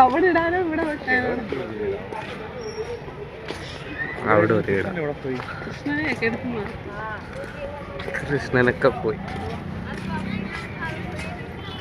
അവിടെ ഇടാനോ ഇവിടെ വെക്കാനോ അവിടെ ഒരു. കൃഷ്ണനൊക്കെ പോയി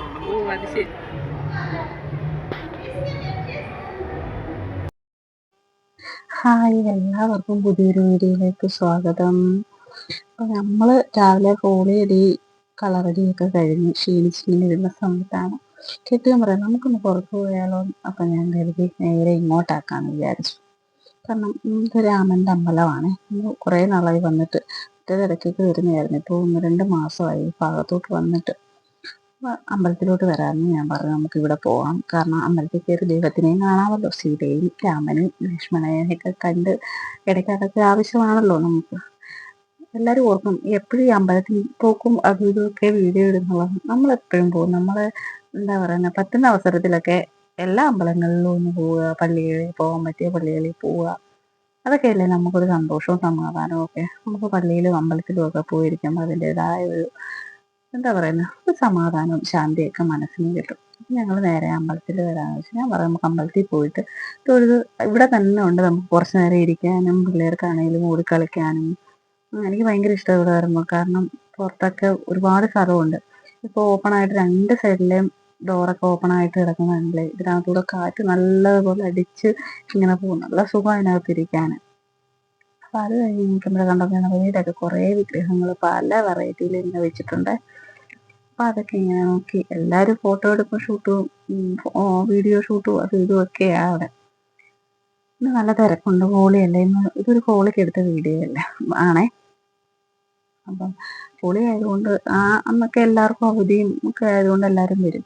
ഉണ്ടെന്ന് ഓ അത് ശരി. ഹായ് എല്ലാവർക്കും പുതിയൊരു വീഡിയോയിലേക്ക് സ്വാഗതം. അപ്പോൾ നമ്മൾ രാവിലെ കോളിയടി കളറടിയൊക്കെ കഴിഞ്ഞ് ക്ഷീണിച്ചിങ്ങനെ ഇരുന്ന സമയത്താണ് കെട്ടിയാൻ പറയാം നമുക്കൊന്ന് പുറത്തു പോയാലോ? അപ്പം ഞാൻ കരുതി നേരെ ഇങ്ങോട്ടാക്കാമെന്ന് വിചാരിച്ചു. കാരണം ഇത് രാമന്റെ അമ്പലമാണ്. കുറെ നാളായി വന്നിട്ട് ഇടയ്ക്കൊക്കെ വരുന്നതായിരുന്നു. ഇപ്പോൾ ഒന്ന് രണ്ട് മാസമായി ഈ ഭാഗത്തോട്ട് വന്നിട്ട്. അമ്പലത്തിലോട്ട് വരാമെന്ന് ഞാൻ പറഞ്ഞു. നമുക്ക് ഇവിടെ പോവാം. കാരണം അമ്പലത്തിൽ കയറി ദൈവത്തിനെയും കാണാമല്ലോ. സീതയും രാമനും ലക്ഷ്മണനെയൊക്കെ കണ്ട് ഇടയ്ക്ക് അതൊക്കെ ആവശ്യമാണല്ലോ നമുക്ക്. എല്ലാവരും ഓർക്കും എപ്പോഴും ഈ അമ്പലത്തിൽ പോക്കും അതും ഇതുമൊക്കെ വീഡിയോ ഇടുന്നുള്ളത് നമ്മൾ എപ്പോഴും പോകും. നമ്മൾ എന്താ പറയുക പറ്റുന്ന അവസരത്തിലൊക്കെ എല്ലാ അമ്പലങ്ങളിലും ഒന്ന് പോവുക. പള്ളികളിൽ പോകാൻ പറ്റിയ പള്ളികളിൽ പോവുക. അതൊക്കെയല്ലേ നമുക്കൊരു സന്തോഷവും സമാധാനവും ഒക്കെ. നമുക്ക് പള്ളിയിലും അമ്പലത്തിലും ഒക്കെ പോയിരിക്കുമ്പോൾ അതിന്റെതായ ഒരു എന്താ പറയുന്നത് ഒരു സമാധാനവും ശാന്തിയൊക്കെ മനസ്സിന് കിട്ടും. ഞങ്ങൾ നേരെ അമ്പലത്തിൽ വരാമെന്ന് വെച്ചാൽ ഞാൻ പറയാം നമുക്ക് അമ്പലത്തിൽ പോയിട്ട് തൊഴുത് ഇവിടെ തന്നെ ഉണ്ട്. നമുക്ക് കുറച്ച് നേരം ഇരിക്കാനും പിള്ളേർക്കാണെങ്കിലും ഓടിക്കളിക്കാനും കളിക്കാനും. എനിക്ക് ഭയങ്കര ഇഷ്ടം ഇവിടെ വരുമ്പോൾ കാരണം പുറത്തൊക്കെ ഒരുപാട് സ്ഥലമുണ്ട്. ഇപ്പോൾ ഓപ്പൺ ആയിട്ട് രണ്ട് സൈഡിലെയും ഡോറൊക്കെ ഓപ്പൺ ആയിട്ട് കിടക്കുന്നുണ്ട് ഇതിനകത്തൂടെ കാറ്റ് നല്ലതുപോലെ അടിച്ച് ഇങ്ങനെ പോകും നല്ല സുഖം അതിനകത്ത് ഇരിക്കാൻ അപ്പം അത് കഴിഞ്ഞ് നിൽക്കുമ്പോൾ കണ്ടപ്പോൾ വീടൊക്കെ കുറേ വിഗ്രഹങ്ങൾ പല വെറൈറ്റിയിൽ ഇങ്ങനെ വെച്ചിട്ടുണ്ട്. അപ്പം അതൊക്കെ ഇങ്ങനെ നോക്കി. എല്ലാവരും ഫോട്ടോ എടുക്കും ഷൂട്ടും വീഡിയോ ഷൂട്ടും അതും ഇതും ഒക്കെയാണ് അവിടെ. ഇന്ന് നല്ല തിരക്കുണ്ട് ഹോളിയല്ലേ ഇന്ന് ഇതൊരു ഹോളിക്ക് എടുത്ത വീഡിയോ അല്ല? ആണേ. അപ്പം പൊളി ആയതുകൊണ്ട് ആ അന്നൊക്കെ എല്ലാവർക്കും അവധിയും ഒക്കെ ആയതുകൊണ്ട് എല്ലാവരും വരും.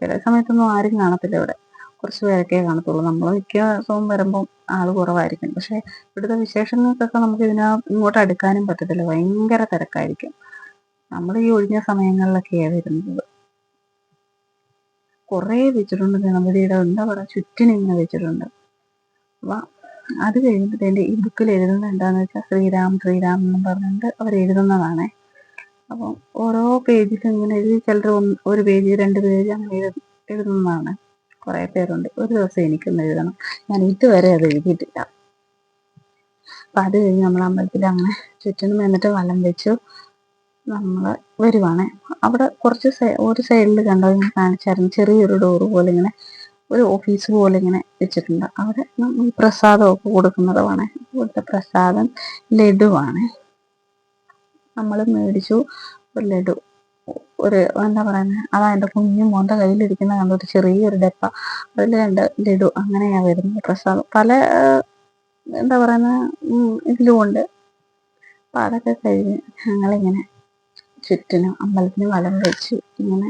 ചില സമയത്തൊന്നും ആരും കാണത്തില്ല ഇവിടെ. കുറച്ച് പേരൊക്കെ കാണത്തുള്ളൂ. നമ്മൾ മിക്ക ദിവസവും വരുമ്പം ആൾ കുറവായിരിക്കും. പക്ഷേ ഇവിടുത്തെ വിശേഷങ്ങൾക്കൊക്കെ നമുക്ക് ഇതിനാ ഇങ്ങോട്ട് അടുക്കാനും പറ്റത്തില്ല. ഭയങ്കര തിരക്കായിരിക്കും. നമ്മൾ ഈ ഒഴിഞ്ഞ സമയങ്ങളിലൊക്കെയാണ് വരുന്നത്. കുറേ വെച്ചിട്ടുണ്ട്. ഗണപതിയുടെ എന്താ പറയുക? ചുറ്റിനിങ്ങനെ വെച്ചിട്ടുണ്ട്. അപ്പൊ അത് കഴിയുമ്പോഴത്തേന്റെ ഈ ബുക്കിൽ എഴുതുന്നത് എന്താണെന്ന് വെച്ചാൽ ശ്രീരാം ശ്രീരാം എന്ന് പറഞ്ഞിട്ട് അവർ എഴുതുന്നതാണ്. അപ്പം ഓരോ പേജിലും ഇങ്ങനെ എഴുതി ചിലർ ഒരു പേജ് രണ്ട് പേജ് അങ്ങനെ എഴുതി എഴുതുന്നതാണ്. കുറേ പേരുണ്ട്. ഒരു ദിവസം എനിക്കൊന്ന് എഴുതണം. ഞാൻ ഇതുവരെ അത് എഴുതിയിട്ടില്ല. അപ്പം അത് കഴിഞ്ഞ് നമ്മൾ അമ്പലത്തിൽ അങ്ങനെ ചുറ്റിനും എന്നിട്ട് വലം വെച്ചു. നമ്മൾ വരുവാണേ. അവിടെ കുറച്ച് ഒരു സൈഡിൽ കണ്ടോ ഇങ്ങനെ കാണിച്ചായിരുന്നു. ചെറിയൊരു ഡോറ് പോലെ ഇങ്ങനെ ഒരു ഓഫീസ് പോലെ ഇങ്ങനെ വെച്ചിട്ടുണ്ട്. അവിടെ പ്രസാദമൊക്കെ കൊടുക്കുന്നതുമാണ്. ഇവിടുത്തെ പ്രസാദം ലഡുവാണ്. നമ്മൾ മേടിച്ചു. ഒരു ലഡു. ഒരു എന്താ പറയുന്നത് അതാ എന്റെ കുഞ്ഞു മോന്റെ കയ്യിലിരിക്കുന്ന കണ്ട? ഒരു ചെറിയൊരു ഡപ്പ. അതിൽ രണ്ട് ലഡു അങ്ങനെയാണ് വരുന്നത് പ്രസാദം. പല എന്താ പറയുന്ന? ഇതിലും ഉണ്ട്. അപ്പം അതൊക്കെ കഴിഞ്ഞ് ഞങ്ങളിങ്ങനെ ചുറ്റിനും അമ്പലത്തിന് വലം വെച്ച് ഇങ്ങനെ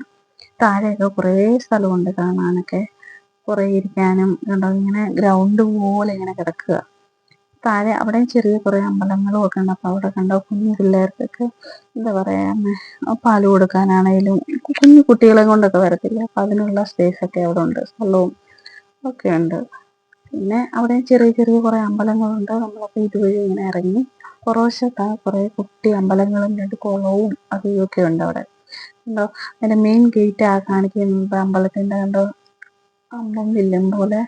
താഴെയൊക്കെ കുറേ സ്ഥലമുണ്ട് കാണാനൊക്കെ. കുറേ ഇരിക്കാനും കണ്ടോ? ഇങ്ങനെ ഗ്രൗണ്ട് പോലെ ഇങ്ങനെ കിടക്കുക. താഴെ അവിടെ ചെറിയ കുറേ അമ്പലങ്ങളും ഒക്കെ ഉണ്ട്. അപ്പോൾ അവിടെ കണ്ടോ? കുഞ്ഞു പിള്ളേർക്കൊക്കെ എന്താ പറയുക പാൽ കൊടുക്കാനാണേലും കുഞ്ഞു കുട്ടികളെ കൊണ്ടൊക്കെ വരത്തില്ല. അപ്പൊ അതിനുള്ള സ്പേസ് ഒക്കെ അവിടെ ഉണ്ട്. സ്ഥലവും ഒക്കെ ഉണ്ട്. പിന്നെ അവിടെ ചെറിയ ചെറിയ കുറേ അമ്പലങ്ങളുണ്ട് നമ്മളപ്പോൾ ഇതുവഴി ഇങ്ങനെ ഇറങ്ങി പുറവശത്താ കുറേ കുട്ടി അമ്പലങ്ങളും രണ്ട് കുളവും അതും ഒക്കെ ഉണ്ട് അവിടെ. കണ്ടോ? അതിന്റെ മെയിൻ ഗേറ്റ് ആ കാണിക്കുന്നത് അമ്പലത്തിന്റെ കണ്ടോ? അമ്പം വില്ലും പോലെ.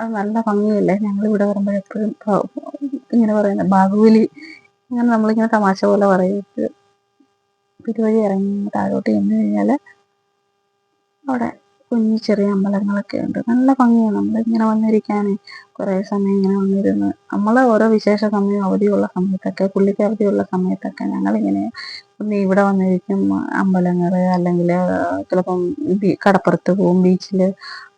അത് നല്ല ഭംഗിയല്ലേ? ഞങ്ങൾ ഇവിടെ വരുമ്പോഴെപ്പോഴും ഇങ്ങനെ പറയുന്നത് ബാഹുബലി. ഇങ്ങനെ നമ്മളിങ്ങനെ തമാശ പോലെ പറയുന്നത് പിരുവഴി ഇറങ്ങി താഴോട്ട് ചെന്ന് കഴിഞ്ഞാൽ അവിടെ കുഞ്ഞു ചെറിയ അമ്പലങ്ങളൊക്കെ ഉണ്ട്. നല്ല ഭംഗിയാണ്. നമ്മൾ ഇങ്ങനെ വന്നിരിക്കാൻ കുറേ സമയം ഇങ്ങനെ വന്നിരുന്ന് നമ്മൾ ഓരോ വിശേഷ സമയം അവധിയുള്ള സമയത്തൊക്കെ പുള്ളിക്ക് അവധിയുള്ള സമയത്തൊക്കെ ഞങ്ങളിങ്ങനെ ഒന്ന് ഇവിടെ വന്നിരിക്കും. അമ്പലങ്ങൾ അല്ലെങ്കിൽ ചിലപ്പം കടപ്പുറത്ത് പോകും ബീച്ചിൽ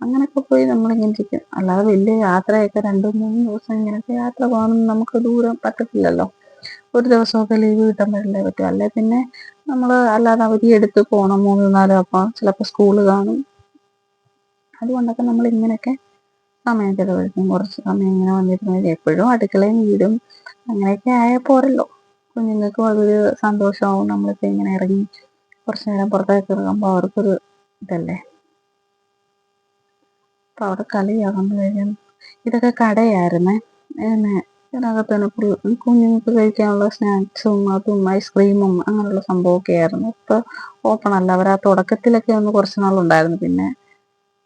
അങ്ങനെയൊക്കെ പോയി നമ്മളിങ്ങനെ ഇരിക്കും. അല്ലാതെ വലിയ യാത്രയൊക്കെ രണ്ട് മൂന്ന് ദിവസം ഇങ്ങനെയൊക്കെ യാത്ര പോകണമെന്ന് നമുക്ക് ദൂരം പറ്റത്തില്ലല്ലോ. ഒരു ദിവസമൊക്കെ ലീവ് കിട്ടുമ്പോഴല്ലേ പറ്റും. അല്ലെ പിന്നെ നമ്മൾ അല്ലാതെ അവധി എടുത്ത് പോകണം മൂന്ന് നാല് അപ്പം ചിലപ്പോൾ സ്കൂൾ കാണും. അതുകൊണ്ടൊക്കെ നമ്മൾ ഇങ്ങനെയൊക്കെ സമയം ചെലവഴിക്കും. കുറച്ച് സമയം ഇങ്ങനെ വന്നിരുന്നത് എപ്പോഴും അടുക്കളയും വീടും അങ്ങനെയൊക്കെ ആയ പോരല്ലോ. കുഞ്ഞുങ്ങൾക്കും അതൊരു സന്തോഷമാവും. നമ്മളിപ്പോൾ ഇങ്ങനെ ഇറങ്ങി കുറച്ച് നേരം പുറത്തേക്ക് ഇറങ്ങുമ്പോൾ അവർക്കൊരു ഇതല്ലേ? അപ്പോൾ അവിടെ കളിയാകുമ്പോഴേക്കും ഇതൊക്കെ കടയായിരുന്നേ. പിന്നെ ഇതിനകത്ത് തന്നെ കുഞ്ഞുങ്ങൾക്ക് കഴിക്കാനുള്ള സ്നാക്സും അതും ഐസ്ക്രീമും അങ്ങനെയുള്ള സംഭവമൊക്കെ ആയിരുന്നു. ഇപ്പോൾ ഓപ്പൺ അല്ല. അവർ ആ തുടക്കത്തിലൊക്കെ ഒന്ന് കുറച്ച് നാളുണ്ടായിരുന്നു. പിന്നെ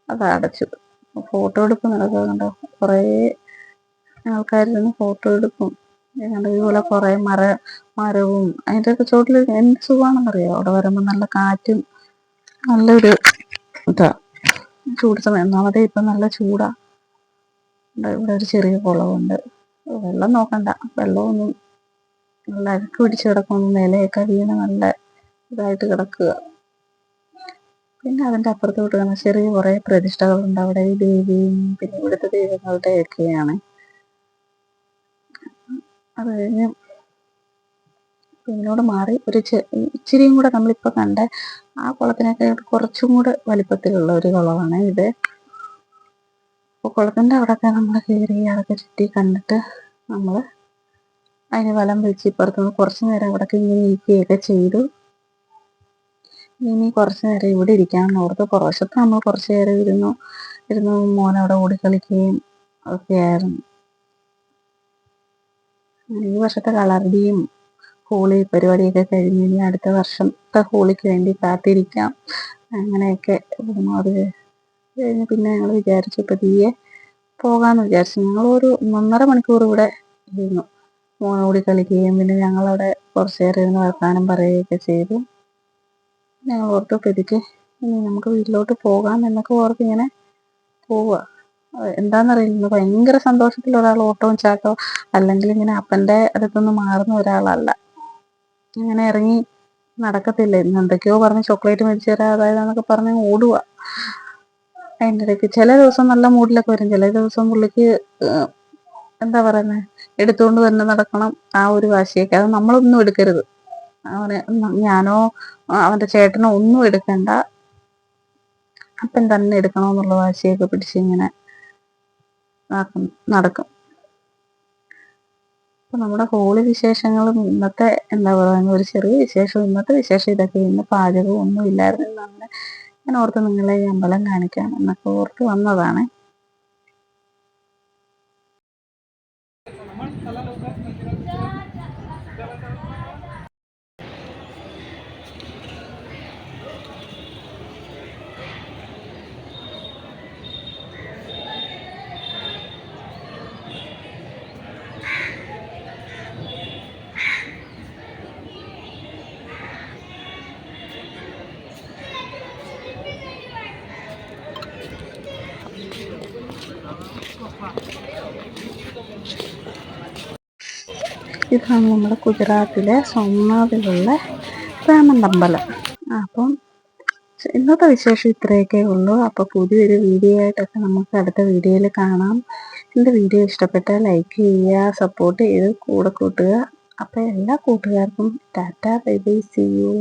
അത് അടച്ചു. ഫോട്ടോ എടുപ്പ് നടക്കുന്നുണ്ടോ. കുറേ ആൾക്കാരിരുന്ന് ഫോട്ടോ എടുക്കും ഏതാണ്ട് ഇതുപോലെ കുറേ മര മരവും അതിന്റെ ഒക്കെ ചോട്ടിൽ എന്ത് സുഖമാണെന്നറിയോ? അവിടെ വരുമ്പോൾ നല്ല കാറ്റും നല്ലൊരു ഇതാ. ചൂട് സമയം. ഒന്നാമതേ ഇപ്പം നല്ല ചൂടാ. ഇവിടെ ഒരു ചെറിയ കുളമുണ്ട് വെള്ളം നോക്കണ്ട. വെള്ളമൊന്നും നല്ല അഴുക്ക് പിടിച്ച് കിടക്കുന്നു നിലയൊക്കെ വീണ് നല്ല ഇതായിട്ട് കിടക്കുക. പിന്നെ അതിന്റെ അപ്പുറത്തോട്ട് കാണാൻ ചെറിയ കുറേ പ്രതിഷ്ഠകളുണ്ട്. അവിടെ ഈ ദേവിയും പിന്നെ ഇവിടുത്തെ ദൈവങ്ങളുടെ ഒക്കെയാണ് അത് കഴിഞ്ഞ് പിന്നോട് മാറി ഒരു ഇച്ചിരിയും കൂടെ നമ്മളിപ്പോൾ കണ്ട ആ കുളത്തിനൊക്കെ കുറച്ചും കൂടെ വലിപ്പത്തിലുള്ള ഒരു കുളമാണ് ഇത്. അപ്പോൾ കുളത്തിന്റെ അവിടെയൊക്കെ നമ്മൾ കയറി അതൊക്കെ ചുറ്റി കണ്ടിട്ട് നമ്മൾ അതിന് വലം വെച്ച് ഇപ്പുറത്തുനിന്ന് കുറച്ച് നേരം അവിടെയൊക്കെ ഇങ്ങനെ ഇരിക്കുകയൊക്കെ ചെയ്തു. ഇനി കുറച്ച് നേരം ഇവിടെ ഇരിക്കാമെന്ന് ഓർത്ത് കുറച്ചൊക്കെ നമ്മൾ കുറച്ച് നേരം ഇരുന്നു ഇരുന്ന് മോൻ അവിടെ ഓടിക്കളിക്കുകയും ഒക്കെയായിരുന്നു ഈ വർഷത്തെ കളറിടിയും ഹോളി പരിപാടിയൊക്കെ കഴിഞ്ഞ് ഇനി അടുത്ത വർഷത്തെ ഹോളിക്ക് വേണ്ടി കാത്തിരിക്കാം. അങ്ങനെയൊക്കെ. അത് കഴിഞ്ഞ് പിന്നെ ഞങ്ങൾ വിചാരിച്ചു പതിയെ പോകാമെന്ന് വിചാരിച്ചു. ഞങ്ങൾ ഒരു ഒന്നര മണിക്കൂർ ഇവിടെ ഇരുന്നു. മോനോടി കളിക്കുകയും പിന്നെ ഞങ്ങളവിടെ കുറച്ച് നേരം ഇരുന്ന് വർത്താനം പറയുകയൊക്കെ ചെയ്തു. ഞങ്ങൾ ഓർത്തു പതുക്കെ ഇനി നമുക്ക് വീട്ടിലോട്ട് പോകാം എന്നൊക്കെ ഓർത്ത് ഇങ്ങനെ പോവുക എന്താണെന്നറിയില്ല ഭയങ്കര സന്തോഷത്തിൽ ഒരാൾ ഓട്ടവും ചാട്ടവും അല്ലെങ്കിൽ ഇങ്ങനെ അപ്പന്റെ അടുത്തുനിന്ന് മാറുന്ന ഒരാളല്ല. ഇങ്ങനെ ഇറങ്ങി നടക്കത്തില്ല? ഇന്ന് എന്തൊക്കെയോ പറഞ്ഞ് ചോക്ലേറ്റ് മേടിച്ചു തരാം അതായത് എന്നൊക്കെ പറഞ്ഞ് ഓടുക അതിന്റെ ഇടയ്ക്ക് ചില ദിവസം നല്ല മൂഡിലൊക്കെ വരും. ചില ദിവസം പുള്ളിക്ക് എന്താ പറയുന്നത് എടുത്തുകൊണ്ട് തന്നെ നടക്കണം ആ ഒരു വാശിയൊക്കെ. അത് നമ്മളൊന്നും എടുക്കരുത്. അവനെ ഞാനോ അവന്റെ ചേട്ടനോ ഒന്നും എടുക്കണ്ട. അപ്പൻ തന്നെ എടുക്കണമെന്നുള്ള വാശിയൊക്കെ പിടിച്ച് ഇങ്ങനെ നടക്കും അപ്പൊ നമ്മുടെ ഹോളി വിശേഷങ്ങളും ഇന്നത്തെ എന്താ പറയുക ഒരു ചെറിയ വിശേഷം ഇന്നത്തെ വിശേഷം ഇതൊക്കെ ഇന്ന് പാചകവും ഒന്നും ഇല്ലായിരുന്നു അങ്ങനെ ഞാൻ ഓർത്ത് നിങ്ങളെ ഈ അമ്പലം കാണിക്കാം എന്നൊക്കെ ഓർത്ത് വന്നതാണ്. ഇതാണ് നമ്മുടെ ഗുജറാത്തിലെ സോമനാഥിലുള്ള രാമന്റെ അപ്പം ഇന്നത്തെ വിശേഷം ഇത്രയൊക്കെ ഉള്ളൂ. അപ്പോൾ പുതിയൊരു വീഡിയോ ആയിട്ടൊക്കെ നമുക്ക് അടുത്ത വീഡിയോയിൽ കാണാം. എന്റെ വീഡിയോ ഇഷ്ടപ്പെട്ടാൽ ലൈക്ക് ചെയ്യുക സപ്പോർട്ട് ചെയ്ത് കൂടെ കൂട്ടുക. അപ്പോൾ എല്ലാ കൂട്ടുകാർക്കും tata bye bye see you